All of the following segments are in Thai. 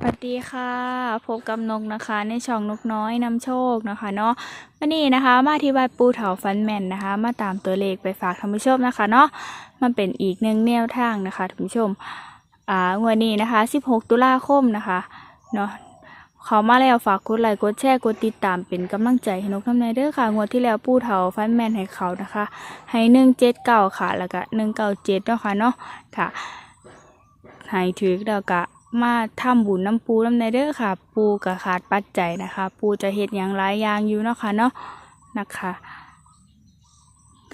สวัสดีค่ะ พบกับนกนะคะ ในช่องนกน้อยนำโชคนะคะเนาะวันนี้นะคะ มาที่วัดปูเถาฟันแมนนะคะ มาตามตัวเลขไปฝากท่านผู้ชมนะคะเนาะมันเป็นอีกหนึ่งแนวทางนะคะท่านผู้ชมอ่างวดนี้นะคะ 16 ตุลาคมนะคะเนาะเขามาแล้วฝากกดไลค์กดแชร์กดติดตามเป็นกำลังใจให้นกน้ำในเด้อค่ะงวดที่แล้วปูเถาฟันแมนให้เขานะคะ ให้หนึ่งเจ็ดเก้าค่ะแล้วก็หนึ่งเก้าเจ็ดเนาะค่ะเนาะค่ะให้ถือแล้วก็ มาทำบุญน้ำปูน้ำในเด้อค่ะ ปูก็ขาดปัจจัยนะคะ ปูจะเฮ็ดอย่างหลายอย่างอยู่เนาะค่ะเนาะนะคะ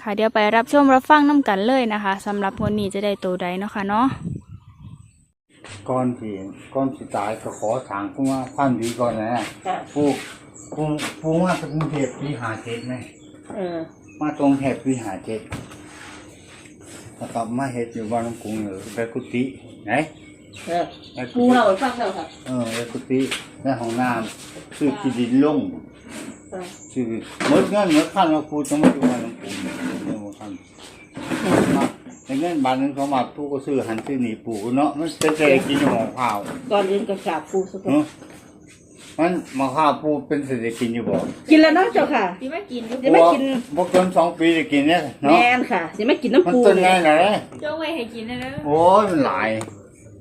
ค่ะเดี๋ยวไปรับชมรับฟังน้ำกันเลยนะคะสำหรับวันนี้จะได้ตัวใดเนาะค่ะเนาะก่อนที่ก่อนสิตายก็ขอทางผู้ว่าท่านดีก่อนนะค่ะผู้ผู้ผู้ว่าจากกรุงเทพปีหาเจ็ดไหมเออมาตรงเทพปีหาเจ็ดแล้วก็มาเฮ็ดอยู่บ้านน้องกรุงเลยไปกุฏิไหน เออไปกุปูฏิเราฟังเราค่ะเออไปกุฏิในห้องน้ำซื้อที่ดินลงเออซื้อเมื่อเงินเมื่อขั้นเราพูดจะมาอยู่บ้านน้องกรุงเมื่อขั้นมาแต่เงินบาทหนึงเขามาผู้ก็ซื้อหันซื้อหนีปู่เนาะมันจะใจกินอยู่ของข้าวก่อนอื่นก็กราบปูสักก่อนเนอะมันมาข้าวผู้เป็นเศรษฐกินอยู่บ่กินแล้วเนาะเจ้าค่ะ ที่ไม่กินยังไม่กิน พวกต้นสองปีจะกินเนี่ยแมเนาะนค่ะยังไม่กินน้ำมันปูต้นเลไงยไหนจ้าไว้ให้กินนะเด้อ โอ้ยมันหลาย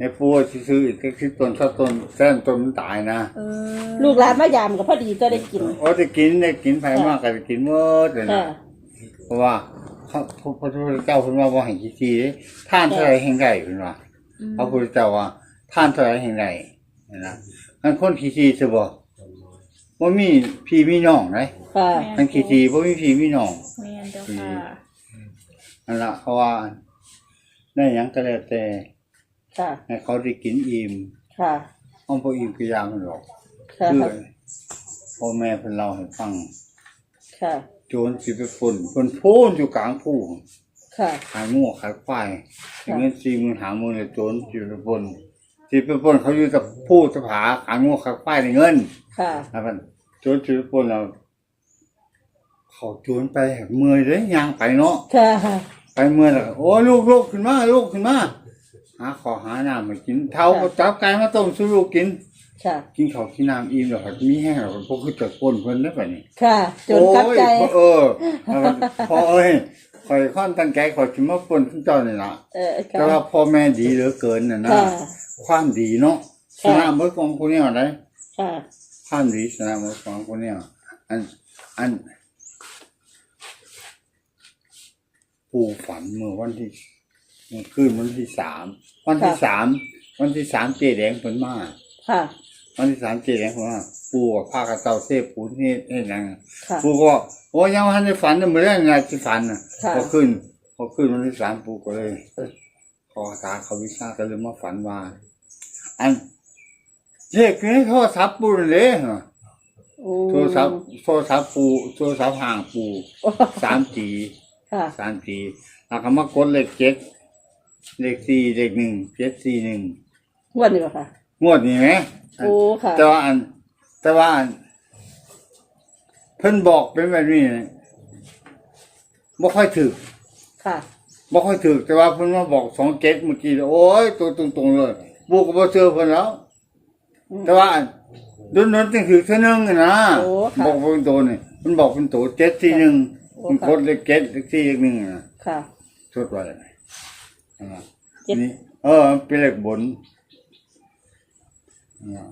ในปูซื้ออีกก็คือต้นชอบต้นแส้นต้นมันตายนะเออลูกหลานมายามก็พอดีจะได้กิน โอ้จะกินได้กินไผมากก็จะกินหมดเลยค่ะนะเพราะว่าพระพระพุทธเจ้าคุณว่าว่าแห่งที่ทีท่านเท่าไรแห่งใดคุณว่าอืมพระพุทธเจ้าว่าท่านเท่าไรแห่งใดนะมันคนขี้ทีจะบอกว่ามีพี่มีน้องไหมค่ะ มันขี้ทีว่ามีพี่มีน้อง แม่นเจ้าค่ะนั่นละเขาว่าได้หยังก็แล้วแต่ ค่ะ ให้เขาได้กินอิ่มค่ะห้องพออิ่มก็ยามันหรอกค่ะ เพื่อพ่อแม่เพิ่นเล่าให้ฟัง ค่ะ โจรสิไปปล้นเพิ่นโพนอยู่กลางผู้ค่ะ ขายหมูขายควายเงินสี่หมื่นหาหมื่นเลยโจรสิไปปล้นสิไปปล้นเขาอยู่กับผู้สภาขายหมูขายควายในเงิน ค่ะนะมันโจรสิไปปล้นแล้วเขาโจรไปเมื่อยเลยย่างไปเนาะค่ะ ไปเมื่อแล้วก็โอ้ลูกลูกขึ้นมาลูกขึ้นมา หาขอหาน้ำมากิน เท้าก็จับไก่มาต้มสู้ลูกกิน ค่ะ กินข้าวกินน้ำอิ่มแล้วก็มีแห้งแล้วก็พวกคือจะก้นเพิ่นได้ป่ะนี่ค่ะ จนกลับใจ โอ้ยเออแล้วก็พอเอ้ยข่อยค่อนตั้งใจข่อยสิมาปนคุณเจ้านี่ล่ะเออแต่ว่าค่ะพ่อแม่ดีเหลือเกินน่ะนะค่ะ ความดีเนาะชค่ะ นะเมื่อของคนเนี้ได้ค่ะ ความดีชนะเมื่อของคนเนี้อันอัน ปู่ฝันเมื่อวันที่เมื่อคืนวันที่สามวันที่สามวันที่สามเจแดงเพิ่นมาค่ะ วันที่สามเจแดงเพิ่นมาปู่กับพากระเต่าเทพปู่นี่นี่นังค่ะ ปู่ก็โอ้ยังวันที่ฝันน่ะมื้อแรกไงที่ฝันน่ะค่ะ พอขึ้นพอขึ้นวันที่สามปู่ก็เลยขอตาเขาวิชาก็เลยมาฝันว่า อันเลขนี้โทรศัพท์ปู่เลยเหรอโอ้โทรศัพท์โทรศัพท์ปู่โทรศัพท์ห่างปู่สามจี ค่ะ สามจีแล้วก็มากดเลขเจ็ด เลขสี่เลขหนึ่งเจ็ดสี่หนึ่งงวดนี้ป่ะค่ะ งวดนี้ไหมโอ้ค่ะ แต่ว่าอันแต่ว่าอันเพิ่นบอกเป็นแบบนี้นะบ่ค่อยถึกค่ะ บ่ค่อยถึกแต่ว่าเพิ่นมาบอกสองเจ็ดเมื่อกี้โอ้ยตัวตรงๆเลยบูก็บ่เจอเพิ่นแล้ว อืม แต่ว่าอันดุนนๆจังคือเท่านึงอะนะโอ้ค่ะบอกเป็นตัวนี่มันบอกเป็นตัวเจ็ดสี่หนึ่งโอ้มันค่ะกดเลขเจ็ดเลขสี่เลขหนึ่งอะนะค่ะชดไว้ อ่าเจ็ด นี่เออมันเป็นเลขบนอ่า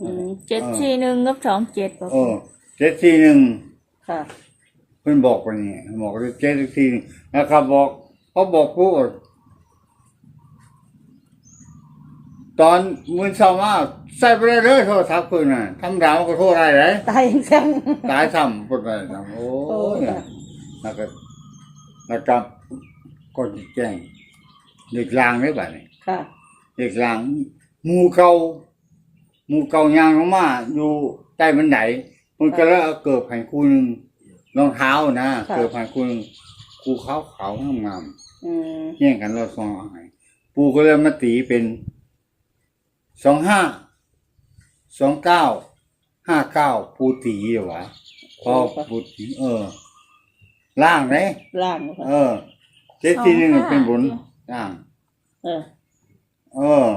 อืมเจ็ดสี่หนึ่งกับสองเจ็ดบอกเออเจ็ดสี่หนึ่งค่ะ เพิ่นบอกว่านี่บอกว่าเจ็ดเลขสี่หนึ่งแล้วก็บอกเขาบอกผู้ว่าตอนมือเช้ามาใส่ไปได้เลยโทรศัพท์เพิ่นน่ะทำดาวก็โทรได้เลย ตายยังแซงตายซ้ำปุ๊บเลยซ้ำโอ้โอ้ยค่ะแล้วก็แล้วก็ ก็แจ้งเด็กลางได้บ่เนี่ยค่ะเด็กลางหมูเก่าหมูเก่ายางลงมาอยู่ใต้บันไดมันก็เลยเอาเกิบให้คู่หนึงรองเท้านะค่ะเกิบให้คู่หนึงกูขาวขาวๆงามอืมๆแย่งกันเราสองเอาให้ปูก็เลยมาตีเป็นสองห้าสองเก้าห้าเก้าปูตีเหรอวะพอบุตรเออล่างไหมล่างค่ะเออเจ็ดที่หนึ่งเป็นบนล่างเออเออ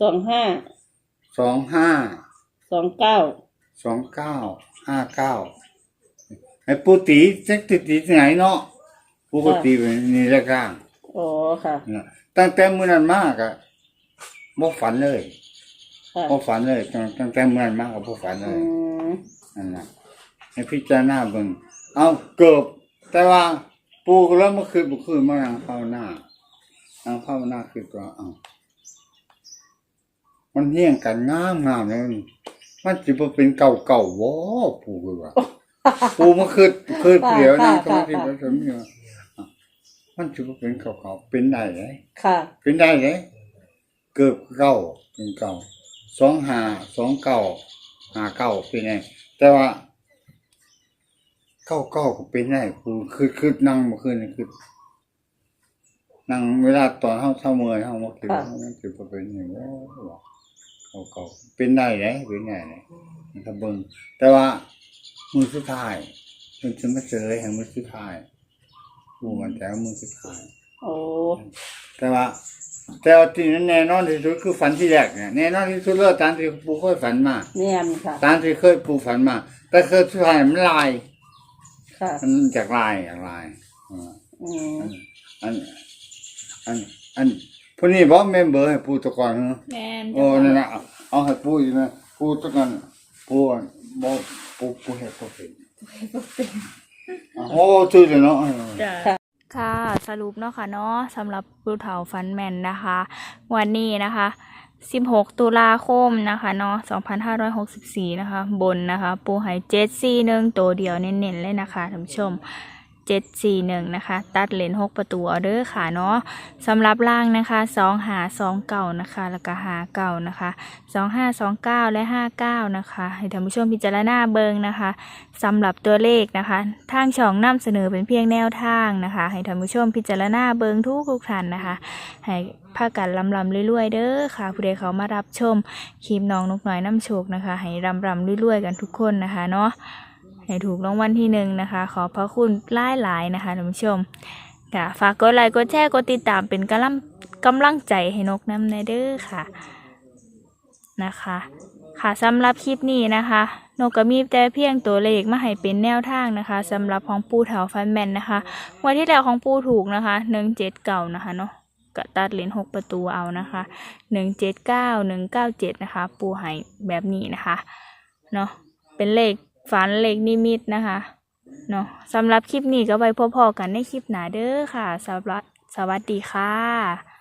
สองห้าสองห้าสองเก้าสองเก้าห้าเก้าไอ้ปูตีจะติดตีที่ไหนเนาะปูก็ตีไปนี่ละก้างอ๋อค่ะเนี่ยตั้งแต่มื้อนั้นมากอะบ่ฝันเลยค่ะบ่ฝันเลยตั้งตั้งแต่มื้อนั้นมากก็บ่ฝันเลอืยมนั่นน่ะให้พิจารณาเบิ่งเอาเกือบแต่ว่า ปูก็แล้วเมื่อคืนบ่คืนมานั่งภาวนานั่งภาวนาคือตัวเอามันเฮี้ยงกันงามงามๆแล้วมันมันสิบ่เป็นเก่าเก่าๆบ่ปูก็ว่าปูมาคืนคืนเดียวนั่งสมาธิผสมอยู่อะมันสิบ่เป็นเก่าเก่าๆเป็นได้เลยค่ะ เป็นได้เลยเกือบเก้าเป็นเก่าสองห้าสองเก้าห้าเก้าเป็นไงแต่ว่า เก้าเก้าก็เป็นได้ปูคือคือนั่งเมื่อคืนนี่คือนั่งเวลาตอนเฮาเช้าเมื่อยเฮามาคิดว่ามันสิบ่เป็นอย่างว่าเก้าเก้าเป็นได้เลยเป็นได้เลยมันก็เบิ่งแต่ว่ามือสุดท้ายมันจะมาเจอให้มือสุดท้ายปูมันแต่ว่ามือสุดท้ายโอ้แต่ว่าแต่ว่าที่แน่นอนที่สุดคือฝันที่แรกเนี่ยแน่นอนที่สุดเลยตามที่ปูเคยฝันมาเนียนค่ะตามที่เคยปูฝันมา แต่เคยสุดท้ายมันลาย ค่ะมันจากลายจากลายอ่าอืมอันอันอันพวกนี้บอกเมมเบอร์ให้ปูตะกอนเหรอแม่นโอ้นั่นนะเอาเอาให้ปูอยู่นะปูตะกอนปูอันบอกปูปูให้ปูเป็นอะโอ้ช่วยเลยเนาะ จ้ะค่ะค่ะสรุปเนาะค่ะเนาะสำหรับปูเถาฟันแมนนะคะ วันนี้นะคะ 16 ตุลาคมนะคะเนาะ2564 นะคะ บนนะคะ ปูหายเจ็ดสี่หนึ่งตัวเดียวเน้นๆเลยนะคะท่านผู้ชม 741 นะคะ ตัดเลน 6 ประตูเอเด้อค่ะเนาะสำหรับล่างนะคะ2หา2เก่านะคะ แล้วก็หาเก่านะคะ2 5 2 9 และ 59 นะคะ ให้ท่านผู้ชมพิจารณาเบิงนะคะสำหรับตัวเลขนะคะ ทางช่องนำเสนอเป็นเพียงแนวทางนะคะ ให้ท่านผู้ชมพิจารณาเบิงทุกทุกท่านนะคะ ให้พากันลำลำเรื่อยๆเด้อค่ะผู้ใดเขามารับชมคลิปน้องนกน้อยน้ำโชคนะคะ ให้รำรำเรื่อยๆกันทุกคนนะคะเนาะ ให้ถูกรางวัลที่หนึ่งนะคะ ขอพระคุณหลายหลายนะคะท่านผู้ชมค่ะฝากกดไลค์กดแชร์กดติดตามเป็นกำลังกำลังใจให้นกน้ำในเด้อค่ะนะคะ ค่ะสำหรับคลิปนี้นะคะ นกก็มีแต่เพียงตัวเลขมาให้เป็นแนวทางนะคะสำหรับของปูเถาฟันแมนนะคะวันที่แล้วของปูถูกนะคะหนึ่งเจ็ดเก่านะคะเนาะก็ตัดเหรียญหกประตูเอานะคะหนึ่งเจ็ดเก้าหนึ่งเก้าเจ็ดนะคะ ปูให้แบบนี้นะคะเนาะเป็นเลข ฝันเลขนิมิตนะคะเนาะสำหรับคลิปนี้ก็ไว้พอๆกันในคลิปหน้าเด้อค่ะสำหรับสวัสดีค่ะ